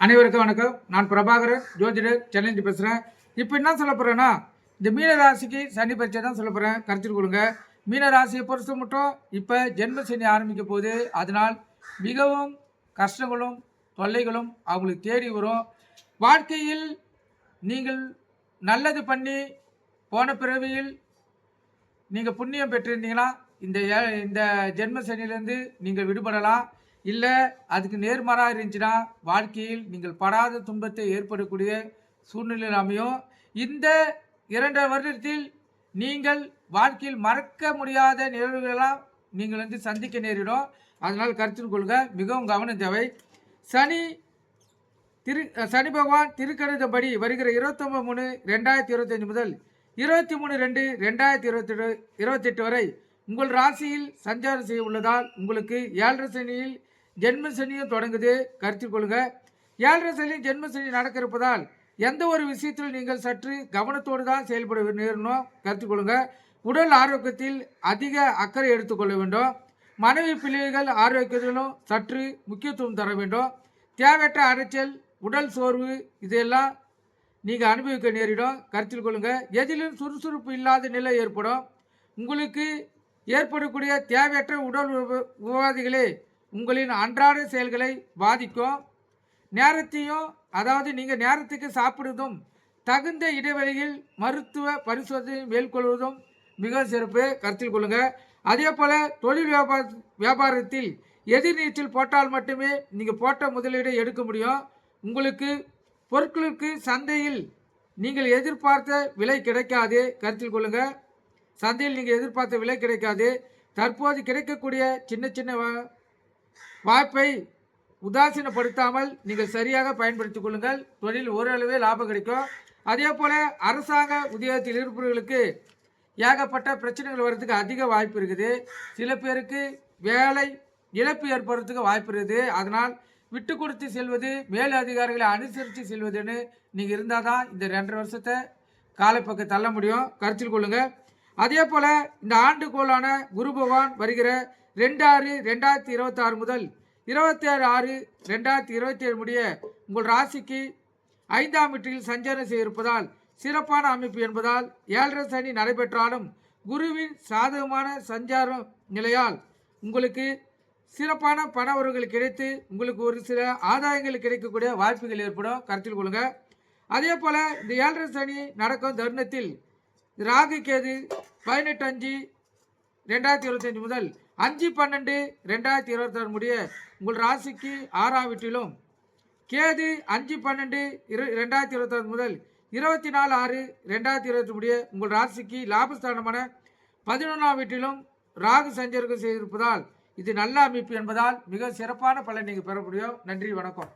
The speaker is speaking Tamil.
அனைவருக்கும் வணக்கம். நான் பிரபாகரன் ஜோதிடர் சேலஞ்சு பேசுகிறேன் இப்போ என்ன சொல்ல போகிறேன்னா இந்த மீன ராசிக்கு சனி பரிச்சை தான் சொல்ல போகிறேன் கருத்தில் கொடுங்க மீன ராசியை பொறுத்த மட்டும் இப்போ ஜென்ம சனி ஆரம்பிக்க போது அதனால் மிகவும் கஷ்டங்களும் தொல்லைகளும் அவங்களுக்கு தேடி வரும். வாழ்க்கையில் நீங்கள் நல்லது பண்ணி போன பிறவியில் நீங்கள் புண்ணியம் பெற்றிருந்தீங்கன்னா இந்த ஏ- இந்த ஜென்ம சனியிலேருந்து நீங்கள் விடுபடலாம். இல்லை அதுக்கு நேர்மாறாக இருந்துச்சுன்னா வாழ்க்கையில் நீங்கள் படாத துன்பத்தை ஏற்படக்கூடிய சூழ்நிலை அமையும். இந்த இரண்டரை வருடத்தில் நீங்கள் வாழ்க்கையில் மறக்க முடியாத நிகழ்வுகளெல்லாம் நீங்கள் வந்து சந்திக்க நேரிடும். அதனால் கருத்தில் கொள்க மிகவும் கவனம் தேவை. சனி திரு சனி பகவான் திருக்கணிதப்படி வருகிற இருபத்தொம்பது மூணு ரெண்டாயிரத்தி இருபத்தஞ்சு முதல் இருபத்தி மூணு ரெண்டு ரெண்டாயிரத்தி இருபத்தெட்டு இருபத்தெட்டு வரை உங்கள் ராசியில் சஞ்சாரம் செய்ய உள்ளதால் உங்களுக்கு ஏழரை சனியில் ஜென்ம சனியும் தொடங்குது. கருத்தில் கொள்ளுங்க ஏழரை சனி ஜென்ம சனி நடக்க இருப்பதால் எந்த ஒரு விஷயத்தில் நீங்கள் சற்று கவனத்தோடு தான் செயல்பட நேரணும். கருத்தில் கொள்ளுங்க. உடல் ஆரோக்கியத்தில் அதிக அக்கறை எடுத்துக்கொள்ள வேண்டும். மனைவி பிள்ளைகள் ஆரோக்கியத்திலும் சற்று முக்கியத்துவம் தர வேண்டும். தேவையற்ற அரைச்சல் உடல் சோர்வு இதெல்லாம் நீங்கள் அனுபவிக்க நேரிடும். கருத்தில் கொள்ளுங்க. எதிலும் சுறுசுறுப்பு இல்லாத நிலை ஏற்படும். உங்களுக்கு ஏற்படக்கூடிய தேவையற்ற உடல் உப- உங்களின் அன்றாட செயல்களை பாதிக்கும் நேரத்தையும் அதாவது நீங்கள் நேரத்துக்கு சாப்பிடுவதும் தகுந்த இடைவெளியில் மருத்துவ பரிசோதனை மேற்கொள்வதும் மிக சிறப்பு. கருத்தில் கொள்ளுங்கள் அதே போல் தொழில் வியாபார வியாபாரத்தில் எதிர்நீச்சல் போட்டால் மட்டுமே நீங்கள் போட்ட முதலீடை எடுக்க முடியும். உங்களுக்கு பொருட்களுக்கு சந்தையில் நீங்கள் எதிர்பார்த்த விலை கிடைக்காது. கருத்தில் கொள்ளுங்கள் சந்தையில் நீங்கள் எதிர்பார்த்த விலை கிடைக்காது. தற்போது கிடைக்கக்கூடிய சின்ன சின்ன வாய்ப்பை உதாசீனப்படுத்தாமல் நீங்கள் சரியாக பயன்படுத்திக் கொள்ளுங்கள். தொழில் ஓரளவே லாபம் கிடைக்கும். அதே போல் அரசாங்க உத்தியோகத்தில் இருப்பவர்களுக்கு ஏகப்பட்ட பிரச்சனைகள் வர்றதுக்கு அதிக வாய்ப்பு இருக்குது. சில பேருக்கு வேலை இழப்பு ஏற்படுறதுக்கு வாய்ப்பு இருக்குது. அதனால் விட்டு கொடுத்து செல்வது மேல் அதிகாரிகளை அனுசரித்து செல்வதுன்னு நீங்கள் இருந்தால் தான் இந்த ரெண்டரை வருஷத்தை காலப்பக்கம் தள்ள முடியும். கருத்தில் கொள்ளுங்கள் அதே போல் இந்த ஆண்டுகோளான குரு பகவான் வருகிற ரெண்டு ஆறு ரெண்டாயிரத்தி இருபத்தாறு முதல் இருபத்தேழு ஆறு ரெண்டாயிரத்தி இருபத்தி ஏழு முடிய உங்கள் ராசிக்கு ஐந்தாம் வீட்டில் சஞ்சாரம் செய்ய இருப்பதால் சிறப்பான அமைப்பு என்பதால் ஏழரை சனி நடைபெற்றாலும் குருவின் சாதகமான சஞ்சாரம் நிலையால் உங்களுக்கு சிறப்பான பண கிடைத்து உங்களுக்கு ஒரு சில ஆதாயங்கள் கிடைக்கக்கூடிய வாய்ப்புகள் ஏற்படும். கருத்தில் கொள்ளுங்க. அதே போல் இந்த ஏழரை சனி நடக்கும் தருணத்தில் ராகு கேது பதினெட்டு அஞ்சு ரெண்டாயிரத்தி இருபத்தஞ்சு முதல் அஞ்சு பன்னெண்டு ரெண்டாயிரத்தி இருபத்தாறு முடிய உங்கள் ராசிக்கு ஆறாம் வீட்டிலும் கேது அஞ்சு பன்னெண்டு இரு ரெண்டாயிரத்தி இருபத்தாறு முதல் இருபத்தி நாலு ஆறு ரெண்டாயிரத்தி இருபத்தி முடிய உங்கள் ராசிக்கு லாபஸ்தானமான பதினொன்றாம் வீட்டிலும் ராகு சஞ்சர்கள் செய்திருப்பதால் இது நல்ல அமைப்பு என்பதால் மிக சிறப்பான பலன் நீங்கள் பெற முடியும் நன்றி வணக்கம்.